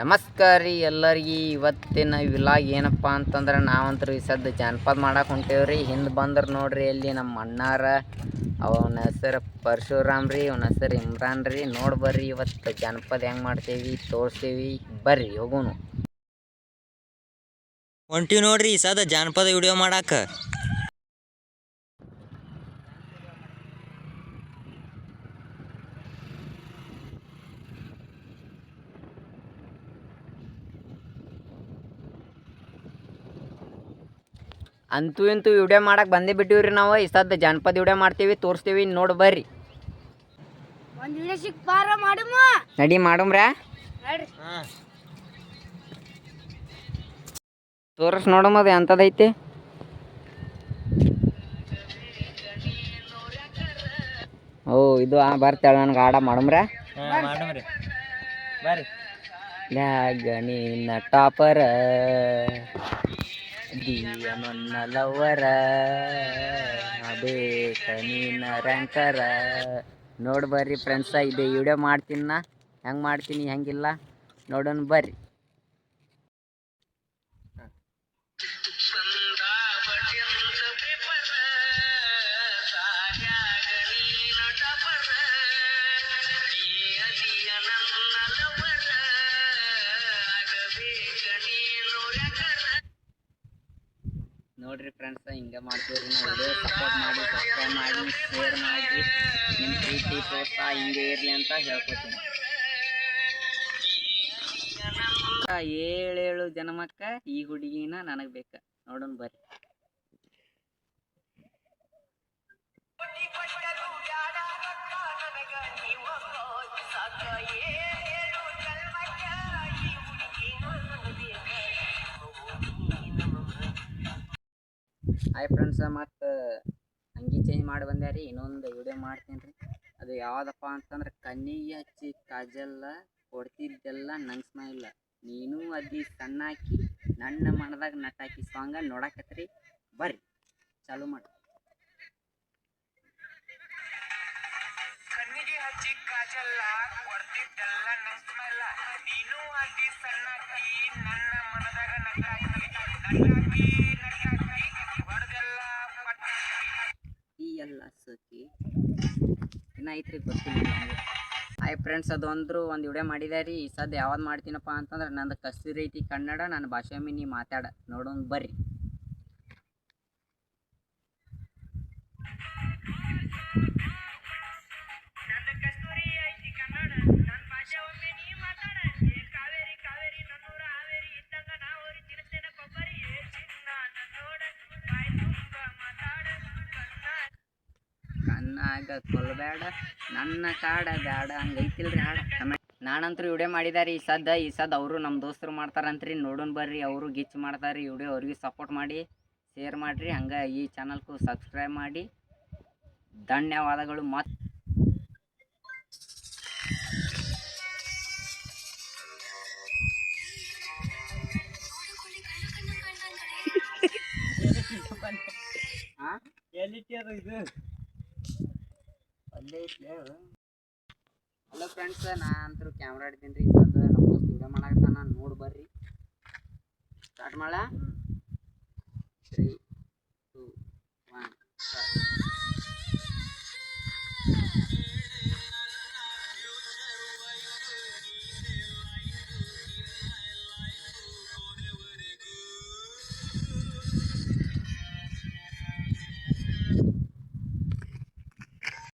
ನಮಸ್ಕಾರ ರೀ ಎಲ್ಲರಿಗೆ. ಇವತ್ತಿನ ವಿಲಾಗ್ ಏನಪ್ಪ ಅಂತಂದ್ರೆ ನಾವಂತೂ ಈ ಸದ್ದು ಜಾನಪದ ಮಾಡಕ್ಕೆ ಹೊಂಟೇವ್ರಿ. ಹಿಂದೆ ಬಂದ್ರೆ ನೋಡ್ರಿ ಅಲ್ಲಿ ನಮ್ಮ ಅಣ್ಣಾರ, ಅವನ ಹೆಸರು ಪರಶುರಾಮ್ ರೀ, ಅವನ ಹೆಸರು ಇಮ್ರಾನ್ ರೀ. ನೋಡಿ ಬರ್ರಿ ಇವತ್ತು ಜಾನಪದ ಹೆಂಗೆ ಮಾಡ್ತೀವಿ, ತೋರಿಸ್ತೀವಿ. ಬರ್ರಿ ಹೋಗೋನು ಹೊಂಟೀವಿ ನೋಡ್ರಿ ಈ ಸದ ಜಾನಪದ ವಿಡಿಯೋ ಮಾಡಾಕ. ಅಂತೂ ಇಂತೂ ವಿಡಿಯೋ ಮಾಡಕ್ಕೆ ಬಂದೇ ಬಿಟ್ಟಿವ್ರಿ ನಾವು. ಈ ಸದ್ದ ಜಾನಪದ ವಿಡಿಯೋ ಮಾಡ್ತೀವಿ ತೋರಿಸ್ತೀವಿ ನೋಡಿ ಬರ್ರಿ. ನಡಿ ಮಾಡುಮ್ರಾ. ತೋರಿಸ್ ನೋಡಮ್ಮ ಅದು ಎಂಥದೈತಿ ಓ ಇದು ಆ ಬರ್ತಾಳ ನನಗೆ ಆಡ ಮಾಡುಮ್ರಾ. ಗಣಿ ಟಾಪರ. ನನ್ನ ಅದೇ ನೀನ ರ್ಯಾಂಕರ ನೋಡಿ ಬರ್ರಿ ಫ್ರೆಂಡ್ಸ ಇದು ವಿಡಿಯೋ ಮಾಡ್ತೀನಿ ನಾ? ಹೆಂಗೆ ಮಾಡ್ತೀನಿ, ಹೆಂಗಿಲ್ಲ? ನೋಡೋಣ ಬರ್ರಿ. ನೋಡ್ರಿ ಫ್ರೆಂಡ್ಸ್ ಹಿಂಗೆ ಮಾಡ್ತೀವ್ರಿ ನಾವು ಸಪೋರ್ಟ್ ಮಾಡಿ ಸಬ್ಸ್ಕ್ರೈಬ್ ಮಾಡಿ ಶೇರ್ ಮಾಡಿ. ನಿಮ್ಮ ಪ್ರೀತಿ, ಪ್ರೋತ್ಸಾಹ ಹಿಂಗೆ ಇರಲಿ ಅಂತ ಹೇಳ್ಕೊತೀನಿ. ಏಳೇಳು ಜನ್ಮಕ್ಕ ಈ ಹುಡುಗಿನ ನನಗೆ ಬೇಕ. ನೋಡೋಣ ಬರ್ರಿ. ಹಾಯ್ ಫ್ರೆಂಡ್ಸ ಮತ್ತು ಅಂಗಿ ಚೇಂಜ್ ಮಾಡಿ ಬಂದೆ ರೀ ಇನ್ನೊಂದು ವಿಡಿಯೋ ಮಾಡ್ತೀನಿ ರೀ ಅದು ಯಾವುದಪ್ಪ ಅಂತಂದ್ರೆ, ಕಣ್ಣಿಗೆ ಹಚ್ಚಿ ಕಾಜಲ್ಲ, ಕೊಡ್ತಿದ್ದೆಲ್ಲ ನನ್ನ ಸ್ಮೈಲ್ ನೀನು ಅದಿ ಸಣ್ಣಾಕಿ, ನನ್ನ ಮನದಾಗ ನಟಾಕಿ ಸಾಂಗ ನೋಡಕತ್ರಿ, ಬರ್ರಿ, ಚಾಲು ಮಾಡಿ. ಕಣ್ಣಿಗೆ ಹಚ್ಚಿ ಕಾಜಲ್ಲ, ಕೊಡ್ತಿದ್ದೆಲ್ಲ ನೀನು ಅದಿ ಸಣ್ಣಾಕಿ, ನನ್ನ ಮನದಾಗ ನಟಾಕಿ ನಟಾಕಿ ಹೊಡೆದೆಲ್ಲ ಪಟಾಕಿ ಈ ಎಲ್ಲ ಸೋಕಿ ಏನಾಯ್ತ್ರಿ ಗೊತ್ತಿಲ್ಲ ಹಾಯ್ ಫ್ರೆಂಡ್ಸ್ ಅದೊಂದ್ರು ಒಂದು ವಿಡಿಯೋ ಮಾಡಿದೆ ರೀ. ಈ ಸದ್ಯ ಯಾವ್ದು ಮಾಡ್ತೀನಪ್ಪ ಅಂತಂದ್ರೆ ನಂದು ಕಸ್ತೂರಿ ಐತಿ ಕನ್ನಡ ನನ್ನ ಭಾಷೆ ಮೀನಿ ಮಾತಾಡ. ನೋಡೋಣ ಬರ್ರಿ. ಕಣ್ಣಾಗ ಕೊಲ್ಬೇಡ ನನ್ನ ಕಾಡ ಬ್ಯಾಡ. ಹಂಗೈತಿಲ್ರಿ ಹಾಡ. ಕಮೆಂಟ್. ನಾನಂತೂ ವಿಡಿಯೋ ಮಾಡಿದಾರೆ ಈ ಸದ್ದ. ಈ ಸದ್ದ ಅವರು ನಮ್ಮ ದೋಸ್ತರು ಮಾಡ್ತಾರಂತ್ರಿ. ನೋಡೋಣ ಬರ್ರಿ. ಅವರು ಗಿಚ್ ಮಾಡ್ತಾರೆ. ವಿಡಿಯೋ ಅವ್ರಿಗೆ ಸಪೋರ್ಟ್ ಮಾಡಿ ಶೇರ್ ಮಾಡಿರಿ. ಹಂಗೆ ಈ ಚಾನಲ್ಗೂ ಸಬ್ಸ್ಕ್ರೈಬ್ ಮಾಡಿ. ಧನ್ಯವಾದಗಳು. ಮತ್ತು ಹಲೋ ಫ್ರೆಂಡ್ಸ್ ನಾ ಅಂತೂ ಕ್ಯಾಮ್ರಾ ಇಡ್ತೀನಿ ರೀ ಸದ್ ನಮ್ಮ ವಿಡಿಯೋ ವಿಡಿಯೋ ಮಾಡಾಕತ್ತಾನ, ನೋಡಿ ಬರ್ರಿ. ಸ್ಟಾರ್ಟ್ ಮಾಡ. Three to one start